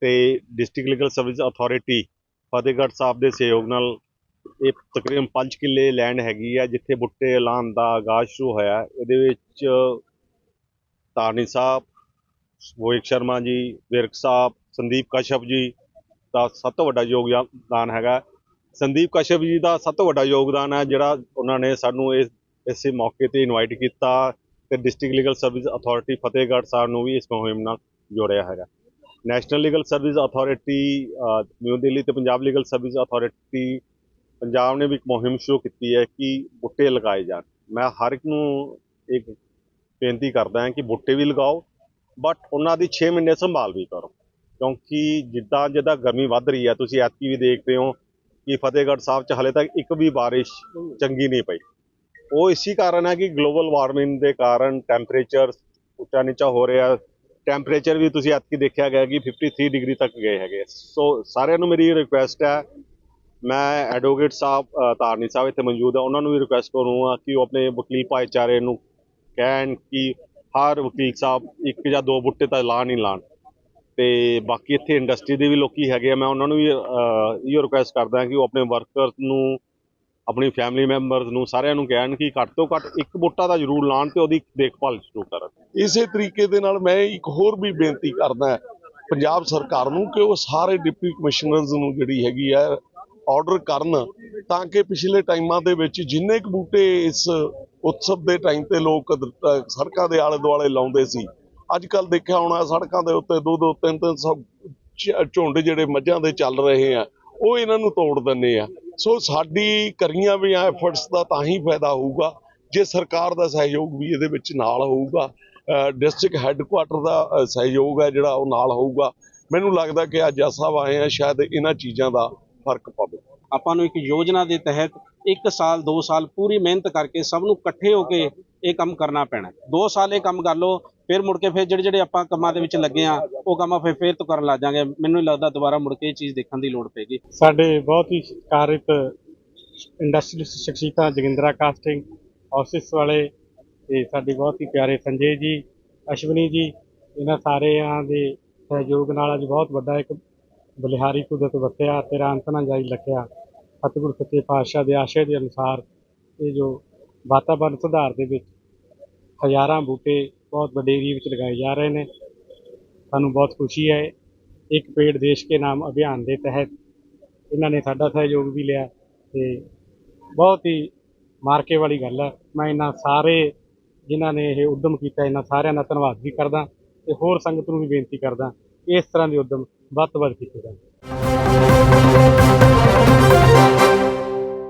ਤੇ district legal service authority Fatehgarh Sahib ਦੇ ਸਹਿਯੋਗ ਨਾਲ ਇਹ ਤਕਰੀਬਨ 5 ਕਿੱਲੇ ਲੈਂਡ ਹੈਗੀ ਆ, ਜਿੱਥੇ ਬੁੱਟੇ ਐਲਾਨ ਦਾ ਆਗਾਜ਼ ਸ਼ੁਰੂ ਹੋਇਆ। ਇਹਦੇ ਵਿੱਚ ਤਾਰਨੀ ਸਾਹਿਬ, ਮੋਹਿਤ ਸ਼ਰਮਾ ਜੀ, ਵਿਰਕ ਸਾਹਿਬ, ਸੰਦੀਪ ਕਸ਼ਪ ਜੀ ਦਾ ਸਭ ਤੋਂ ਵੱਡਾ ਯੋਗਦਾਨ ਹੈਗਾ। ਸੰਦੀਪ ਕਸ਼ਪ ਜੀ ਦਾ ਸਭ ਤੋਂ ਵੱਡਾ ਯੋਗਦਾਨ ਹੈ, ਜਿਹੜਾ ਉਹਨਾਂ ਨੇ ਸਾਨੂੰ ਇਸ, ਇਸੇ ਮੌਕੇ ਤੇ ਇਨਵਾਈਟ ਕੀਤਾ ਤੇ district legal service authority Fatehgarh Sahib ਨੂੰ ਵੀ ਇਸ ਮੁਹਿੰਮ ਨਾਲ ਜੋੜਿਆ ਹੈਗਾ। National legal service authority new Delhi ਤੇ Punjab legal service authority Punjab ਨੇ ਵੀ ਇੱਕ ਮੁਹਿੰਮ ਸ਼ੁਰੂ ਕੀਤੀ ਹੈ ਕਿ ਬੁੱਟੇ ਲਗਾਏ ਜਾਣ। ਮੈਂ ਹਰ ਇੱਕ ਨੂੰ ਇੱਕ ਬੇਨਤੀ ਕਰਦਾ ਹਾਂ ਕਿ ਬੁੱਟੇ ਵੀ ਲਗਾਓ ਬਟ ਉਹਨਾਂ ਦੀ 6 ਮਹੀਨੇ ਸੰਭਾਲ ਵੀ ਕਰੋ। ਕਿਉਂਕਿ ਜਿੱਦਾਂ ਜਿੱਦਾਂ ਗਰਮੀ ਵੱਧ ਰਹੀ ਹੈ, ਤੁਸੀਂ ਐਤਕੀ ਵੀ ਦੇਖਦੇ ਹੋ ਕਿ ਫਤਿਹਗੜ੍ਹ ਸਾਹਿਬ 'ਚ ਹਲੇ ਤੱਕ ਇੱਕ ਵੀ ਬਾਰਿਸ਼ ਚੰਗੀ ਨਹੀਂ ਪਈ। ਉਹ ਇਸੇ ਕਾਰਨ ਹੈ ਕਿ ਗਲੋਬਲ ਵਾਰਮਿੰਗ ਦੇ ਕਾਰਨ ਟੈਂਪਰੇਚਰ ਉੱਚਾ ਨੀਚਾ ਹੋ ਰਿਹਾ ਟੈਂਪਰੇਚਰ ਵੀ ਤੁਸੀਂ ਅੱਜ ਐਤਕੀ ਦੇਖਿਆ ਗਿਆ ਕਿ 53 ਡਿਗਰੀ ਤੱਕ ਗਏ ਹੈਗੇ ਸੋ ਸਾਰਿਆਂ ਨੂੰ ਮੇਰੀ ਰਿਕੁਐਸਟ ਹੈ ਮੈਂ ਐਡਵੋਕੇਟ ਸਾਹਿਬ ਅ, ਤਾਰਨੀ ਸਾਹਿਬ ਇੱਥੇ ਮੌਜੂਦ ਹੈ ਉਹਨਾਂ ਨੂੰ ਵੀ ਰਿਕੁਐਸਟ ਕਰੂੰਗਾ ਕਿ ਉਹ ਆਪਣੇ ਵਕੀਲ ਭਾਈਚਾਰੇ ਨੂੰ ਕਹਿਣ ਕਿ ਹਰ ਵਕੀਲ ਸਾਹਿਬ ਇੱਕ ਜਾਂ ਦੋ ਬੁੱਟੇ ਤਾਂ ਲਾਣ ਹੀ ਲਾਣ। ਤੇ ਬਾਕੀ ਇੱਥੇ ਇੰਡਸਟਰੀ ਦੇ ਵੀ ਲੋਕੀ ਹੈਗੇ ਆ ਮੈਂ ਉਹਨਾਂ ਨੂੰ ਵੀ ਅ, ਰਿਕੁਐਸਟ ਕਰਦਾ ਕਿ ਉਹ ਆਪਣੇ ਵਰਕਰਸ ਨੂੰ ਆਪਣੀ ਫੈਮਿਲੀ ਮੈਂਬਰਸ ਨੂੰ ਸਾਰਿਆਂ ਨੂੰ ਕਹਿਣ ਕਿ ਘੱਟ ਤੋਂ ਘੱਟ ਇੱਕ ਬੂਟਾ ਤਾਂ ਜ਼ਰੂਰ ਲਾਣ ਤੇ ਉਹਦੀ ਦੇਖਭਾਲ ਜ਼ਰੂਰ ਕਰਨ। ਇਸੇ ਤਰੀਕੇ ਦੇ ਨਾਲ ਮੈਂ ਇੱਕ ਹੋਰ ਵੀ ਬੇਨਤੀ ਕਰਦਾ ਪੰਜਾਬ ਸਰਕਾਰ ਨੂੰ ਕਿ ਉਹ ਸਾਰੇ ਡਿਪਟੀ ਕਮਿਸ਼ਨਰਸ ਨੂੰ ਜਿਹੜੀ ਹੈਗੀ ਆ ਆਰਡਰ ਕਰਨ ਤਾਂ ਕਿ ਪਿਛਲੇ ਟਾਈਮਾਂ ਦੇ ਵਿੱਚ ਜਿੰਨੇ ਕੁ ਬੂਟੇ ਇਸ ਉਤਸਵ ਦੇ ਟਾਈਮ ਤੇ ਲੋਕ ਅਹ ਸੜਕਾਂ ਦੇ ਆਲੇ ਦੁਆਲੇ ਲਾਉਂਦੇ ਸੀ ਅੱਜ ਕੱਲ ਦੇਖਿਆ ਹੋਣਾ ਸੜਕਾਂ ਦੇ ਉੱਤੇ ਦੋ ਦੋ ਤਿੰਨ ਤਿੰਨ ਸੌ ਝ- ਝੁੰਡ ਜਿਹੜੇ ਮੱਝਾਂ ਦੇ ਚੱਲ ਰਹੇ ਆ, ਉਹ ਇਹਨਾਂ ਨੂੰ ਤੋੜ ਦਿੰਦੇ ਆ। ਸੋ ਸਾਡੀ ਕਰੀਆਂ ਵੀ ਐਫਰਟਸ ਦਾ ਤਾਂ ਹੀ ਫਾਇਦਾ ਹੋਊਗਾ, ਜੇ ਸਰਕਾਰ ਦਾ ਸਹਿਯੋਗ ਵੀ ਇਹਦੇ ਵਿੱਚ ਨਾਲ ਹੋਊਗਾ ਡਿਸਟ੍ਰਿਕਟ ਹੈੱਡਕੁਆਟਰ ਦਾ ਸਹਿਯੋਗ ਹੈ ਜਿਹੜਾ ਉਹ ਨਾਲ ਹੋਊਗਾ। ਮੈਨੂੰ ਲੱਗਦਾ ਕਿ ਅੱਜ ਸਾਹਿਬ ਆਏ ਆ, ਸ਼ਾਇਦ ਇਹਨਾਂ ਚੀਜ਼ਾਂ ਦਾ ਫ਼ਰਕ ਪਵੇ। ਆਪਾਂ ਨੂੰ ਇੱਕ ਯੋਜਨਾ ਦੇ ਤਹਿਤ ਇੱਕ ਸਾਲ 2 ਸਾਲ ਪੂਰੀ ਮਿਹਨਤ ਕਰਕੇ ਸਭ ਨੂੰ ਇਕੱਠੇ ਹੋ ਕੇ ਇਹ ਕੰਮ ਕਰਨਾ ਪੈਣਾ 2 ਸਾਲ ਇਹ ਕੰਮ ਕਰ ਲਓ, ਫਿਰ ਮੁੜ ਕੇ ਫਿਰ ਜਿਹੜੇ ਜਿਹੜੇ ਆਪਾਂ ਕੰਮਾਂ ਦੇ ਵਿੱਚ ਲੱਗੇ ਆ ਉਹ ਕੰਮ ਫਿਰ, ਫੇਰ ਤੋਂ ਕਰਨ ਲੱਗ ਜਾਾਂਗੇ। ਮੈਨੂੰ ਨਹੀਂ ਲੱਗਦਾ ਦੁਬਾਰਾ ਮੁੜ ਕੇ ਇਹ ਚੀਜ਼ ਦੇਖਣ ਦੀ ਲੋੜ ਪੈਗੀ ਸਾਡੇ ਬਹੁਤ ਹੀ ਸਤਿਕਾਰਿਤ ਇੰਡਸਟਰੀ ਸ਼ਖਸੀਅਤਾਂ ਜੋਗਿੰਦਰਾ ਕਾਸਟਿੰਗ ਆਫਿਸ ਵਾਲੇ, ਤੇ ਸਾਡੇ ਬਹੁਤ ਹੀ ਪਿਆਰੇ ਸੰਜੇ ਜੀ, ਅਸ਼ਵਨੀ ਜੀ, ਇਹਨਾਂ ਸਾਰਿਆਂ ਦੇ ਸਹਿਯੋਗ ਨਾਲ ਅੱਜ ਬਹੁਤ ਵੱਡਾ ਇੱਕ ਬਲਿਹਾਰੀ ਕੁਦਰਤ ਵਸਿਆ ਤੇ ਅੰਤ ਜਾਈ ਲਖਿਆ ਸਤਿਗੁਰ ਸੱਚੇ ਪਾਤਸ਼ਾਹ ਦੇ ਆਸ਼ੇ ਦੇ ਅਨੁਸਾਰ ਇਹ ਜੋ ਵਾਤਾਵਰਣ ਸੁਧਾਰ ਦੇ ਵਿੱਚ ਹਜ਼ਾਰਾਂ ਬੂਟੇ ਬਹੁਤ ਵੱਡੇ ਏਰੀਏ ਵਿੱਚ ਲਗਾਏ ਜਾ ਰਹੇ ਨੇ। ਸਾਨੂੰ ਬਹੁਤ ਖੁਸ਼ੀ ਹੈ। ਇੱਕ ਪੇੜ ਦੇਸ਼ ਕੇ ਨਾਮ ਅਭਿਆਨ ਦੇ ਤਹਿਤ ਇਹਨਾਂ ਨੇ ਸਾਡਾ ਸਹਿਯੋਗ ਵੀ ਲਿਆ ਤੇ ਬਹੁਤ ਹੀ ਮਾਰਕੇ ਵਾਲੀ ਗੱਲ ਹੈ। ਮੈਂ ਇਹਨਾਂ ਸਾਰੇ ਜਿਨ੍ਹਾਂ ਨੇ ਇਹ ਉਦਮ ਕੀਤਾ, ਇਹਨਾਂ ਸਾਰਿਆਂ ਦਾ ਧੰਨਵਾਦ ਵੀ ਕਰਦਾ ਤੇ ਹੋਰ ਸੰਗਤ ਨੂੰ ਵੀ ਬੇਨਤੀ ਕਰਦਾ ਇਸ ਤਰ੍ਹਾਂ ਦੇ ਉਦਮ ਵੱਧ ਤੋਂ ਵੱਧ ਕੀਤੇ ਜਾਣ।